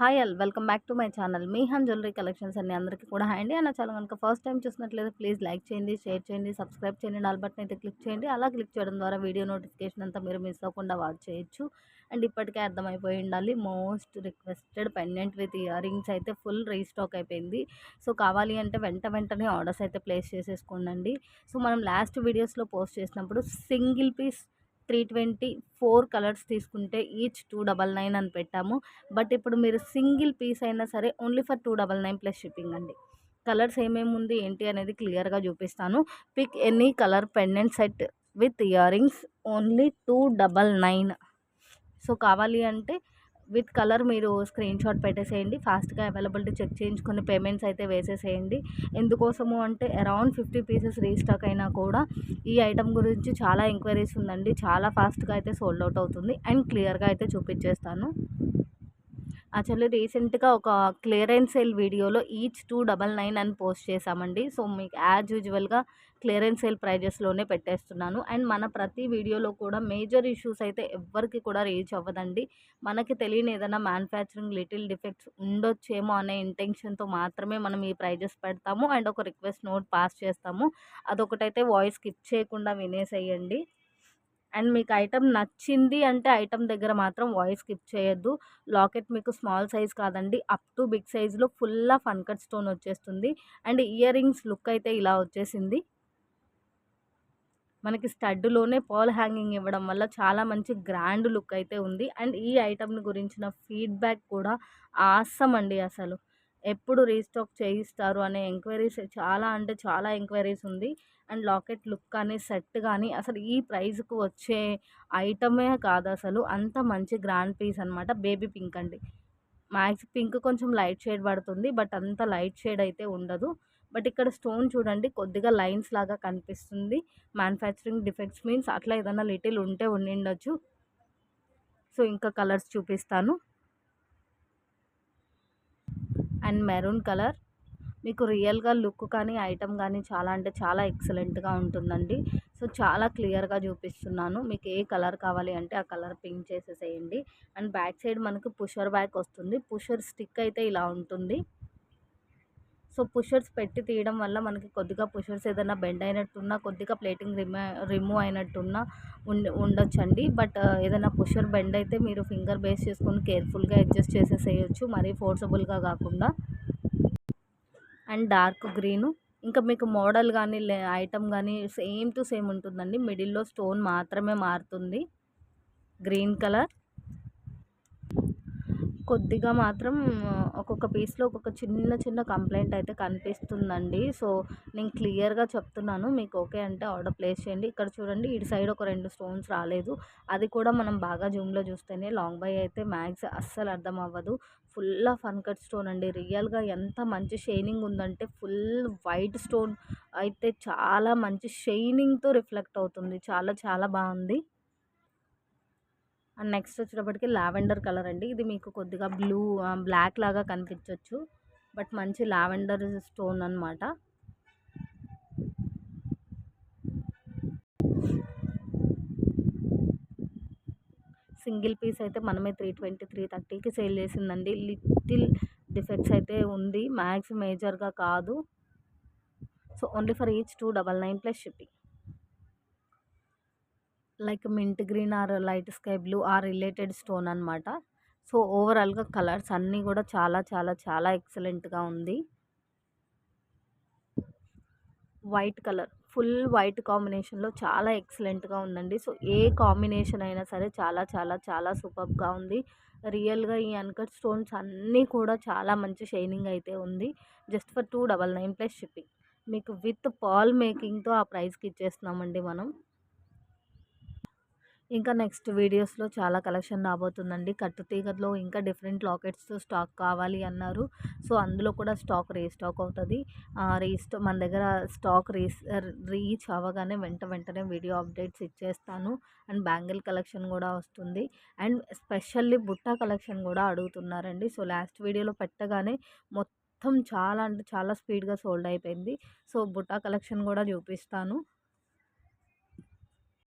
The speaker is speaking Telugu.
Hi all welcome back to my channel. మీహాన్ jewellery collections అన్ని అందరికీ కూడా హాయ్ అండి. అన్న చాలా కనుక ఫస్ట్ టైం చూసినట్లయితే ప్లీజ్ లైక్ చేయండి షేర్ చేయండి సబ్స్క్రైబ్ చేయండి ఆల్ బటన్ అయితే క్లిక్ చేయండి. అలా క్లిక్ చేయడం ద్వారా వీడియో నోటిఫికేషన్ అంతా మీరు మిస్ అవ్వకుండా వాచ్ చేయొచ్చు. అండ్ ఇప్పటికే అర్థమైపోయి ఉండాలి most requested pendant with earrings అయితే ఫుల్ రీస్టాక్ అయిపోయింది. సో కావాలి అంటే వెంట వెంటనే ఆర్డర్స్ అయితే ప్లేస్ చేసేసుకోండి సో మనం లాస్ట్ వీడియోస్లో పోస్ట్ చేసినప్పుడు single piece three twenty four colours తీసుకుంటే ఈచ్ టూ డబల్ నైన్ అని పెట్టాము. బట్ ఇప్పుడు మీరు సింగిల్ పీస్ అయినా సరే only for two double nine plus shipping అండి. కలర్స్ ఏమేమి ఉంది ఏంటి అనేది క్లియర్గా చూపిస్తాను. Pick any colour pendant set with earrings only two double nine. So కావాలి అంటే విత్ కలర్ మీరు స్క్రీన్ షాట్ పెట్టేసేయండి. ఫాస్ట్గా అవైలబిలిటీ చెక్ చేయించుకొని పేమెంట్స్ అయితే వేసేసేయండి. ఎందుకోసము అంటే అరౌండ్ ఫిఫ్టీ పీసెస్ రీస్టాక్ అయినా కూడా ఈ ఐటమ్ గురించి చాలా ఎంక్వైరీస్ ఉందండి. చాలా ఫాస్ట్గా అయితే సోల్డ్ అవుట్ అవుతుంది. అండ్ క్లియర్గా అయితే చూపించేస్తాను. యాక్చువల్లీ రీసెంట్గా ఒక క్లియరెన్స్ సేల్ వీడియోలో ఈచ్ టూ డబల్ నైన్ అని పోస్ట్ చేశామండి. సో మీకు యాజ్ యూజువల్గా క్లియరెన్స్ సేల్ ప్రైజెస్లోనే పెట్టేస్తున్నాను. అండ్ మన ప్రతి వీడియోలో కూడా మేజర్ ఇష్యూస్ అయితే ఎవ్వరికి కూడా రీచ్ అవ్వదండి. మనకి తెలియని ఏదైనా మ్యానుఫ్యాక్చరింగ్ లిటిల్ డిఫెక్ట్స్ ఉండొచ్చేమో అనే ఇంటెన్షన్తో మాత్రమే మనం ఈ ప్రైజెస్ పెడతాము. అండ్ ఒక రిక్వెస్ట్ నోట్ పాస్ చేస్తాము. అదొకటైతే వాయిస్ స్కిప్ చేయకుండా వినేసేయండి. అండ్ మీకు ఐటమ్ నచ్చింది అంటే ఐటమ్ దగ్గర మాత్రం వాయిస్ స్కిప్ చేయొద్దు. లాకెట్ మీకు స్మాల్ సైజ్ కాదండి. అప్ టు బిగ్ సైజ్లో ఫుల్ ఆఫ్ అన్కట్ స్టోన్ వచ్చేస్తుంది. అండ్ ఇయర్ రింగ్స్ లుక్ అయితే ఇలా వచ్చేసింది. మనకి స్టడ్లోనే పాల్ హ్యాంగింగ్ ఇవ్వడం వల్ల చాలా మంచి గ్రాండ్ లుక్ అయితే ఉంది. అండ్ ఈ ఐటమ్ని గురించిన ఫీడ్బ్యాక్ కూడా ఆసం అండి అసలు. ఎప్పుడు రీస్టాక్ చేయిస్తారు అనే ఎంక్వైరీస్ చాలా అంటే చాలా ఎంక్వైరీస్ ఉంది. అండ్ లాకెట్ లుక్ కానీ సెట్ కానీ అసలు ఈ ప్రైస్కు వచ్చే ఐటమే కాదు అసలు. అంత మంచి గ్రాండ్ పీస్ అనమాట బేబీ పింక్ అండి. మ్యాక్స్ పింక్ కొంచెం లైట్ షేడ్ పడుతుంది. బట్ అంత లైట్ షేడ్ అయితే ఉండదు. బట్ ఇక్కడ స్టోన్ చూడండి. కొద్దిగా లైన్స్ లాగా కనిపిస్తుంది. మ్యానుఫ్యాక్చరింగ్ డిఫెక్ట్స్ మీన్స్ అట్లా ఏదైనా లిటిల్ ఉంటే ఉండిండొచ్చు. సో ఇంకా కలర్స్ చూపిస్తాను. And maroon colour. మీకు రియల్గా లుక్ కానీ ఐటమ్ కానీ చాలా అంటే చాలా ఎక్సలెంట్గా ఉంటుందండి. సో చాలా క్లియర్గా చూపిస్తున్నాను. మీకు ఏ కలర్ కావాలి అంటే ఆ కలర్ పింక్ చేసేసేయండి. అండ్ బ్యాక్ సైడ్ మనకు పుషర్ బ్యాక్ వస్తుంది. పుషర్ స్టిక్ అయితే ఇలా ఉంటుంది. సో పుషర్స్ పెట్టి తీయడం వల్ల మనకి కొద్దిగా పుషర్స్ ఏదైనా బెండ్ అయినట్టున్నా కొద్దిగా ప్లేటింగ్ రిమూ రిమూవ్ అయినట్టున్నా ఉండ ఉండొచ్చండి. బట్ ఏదైనా పుషర్ బెండ్ అయితే మీరు ఫింగర్ బేస్ చేసుకొని కేర్ఫుల్గా అడ్జస్ట్ చేసేసేయచ్చు. మరీ ఫోర్సబుల్గా కాకుండా. And dark green. ఇంకా మీకు మోడల్ కానీ లే ఐటమ్ కానీ సేమ్ టు సేమ్ ఉంటుందండి. మిడిల్లో స్టోన్ మాత్రమే మారుతుంది. Green colour. కొద్దిగా మాత్రం ఒక్కొక్క పీస్లో ఒక్కొక్క చిన్న చిన్న కంప్లైంట్ అయితే కనిపిస్తుందండి. సో నేను క్లియర్గా చెప్తున్నాను. మీకు ఓకే అంటే ఆర్డర్ ప్లేస్ చేయండి. ఇక్కడ చూడండి ఇటు సైడ్ ఒక రెండు స్టోన్స్ రాలేదు. అది కూడా మనం బాగా జూమ్లో చూస్తేనే లాంగ్ బై అయితే మ్యాక్స్ అస్సలు అర్థం అవ్వదు. ఫుల్ ఆఫ్ అన్కట్ స్టోన్ అండి. రియల్గా ఎంత మంచి షైనింగ్ ఉందంటే ఫుల్ వైట్ స్టోన్ అయితే చాలా మంచి షైనింగ్తో రిఫ్లెక్ట్ అవుతుంది. చాలా చాలా బాగుంది. అండ్ నెక్స్ట్ వచ్చేటప్పటికి లావెండర్ కలర్ అండి. ఇది మీకు కొద్దిగా బ్లూ బ్లాక్ లాగా కనిపించవచ్చు బట్ మంచి లావెండర్ స్టోన్ అనమాట సింగిల్ పీస్ అయితే మనమే త్రీ ట్వంటీ త్రీ థర్టీకి సేల్ చేసిందండి. లిటిల్ డిఫెక్ట్స్ అయితే ఉంది. మ్యాక్స్ మేజర్గా కాదు. So only for each two double nine plus shipping. Like mint green or light sky blue ఆ రిలేటెడ్ స్టోన్ అనమాట సో ఓవరాల్గా కలర్స్ అన్నీ కూడా చాలా చాలా చాలా ఎక్సలెంట్గా ఉంది. వైట్ కలర్ ఫుల్ వైట్ కాంబినేషన్లో చాలా ఎక్సలెంట్గా ఉందండి. సో ఏ కాంబినేషన్ అయినా సరే చాలా చాలా చాలా సూపర్గా ఉంది. రియల్గా ఈ అన్కట్ స్టోన్స్ అన్నీ కూడా చాలా మంచి షైనింగ్ అయితే ఉంది. Just for two double nine plus shipping. మీకు విత్ పాల్ మేకింగ్తో ఆ ప్రైస్కి ఇచ్చేస్తున్నామండి మనం. ఇంకా నెక్స్ట్ వీడియోస్లో చాలా కలెక్షన్ రాబోతుందండి. కట్టు తీగలో ఇంకా డిఫరెంట్ లాకెట్స్తో స్టాక్ కావాలి అన్నారు. సో అందులో కూడా స్టాక్ రీస్టాక్ అవుతుంది. రీస్టా మన దగ్గర స్టాక్ రీస్ రీచ్ అవ్వగానే వెంట వెంటనే వీడియో అప్డేట్స్ ఇచ్చేస్తాను. అండ్ బ్యాంగిల్ కలెక్షన్ కూడా వస్తుంది. అండ్ స్పెషల్లీ బుట్టా కలెక్షన్ కూడా అడుగుతున్నారండి. సో లాస్ట్ వీడియోలో పెట్టగానే మొత్తం చాలా అంటే చాలా స్పీడ్గా సోల్డ్ అయిపోయింది. సో బుట్టా కలెక్షన్ కూడా చూపిస్తాను.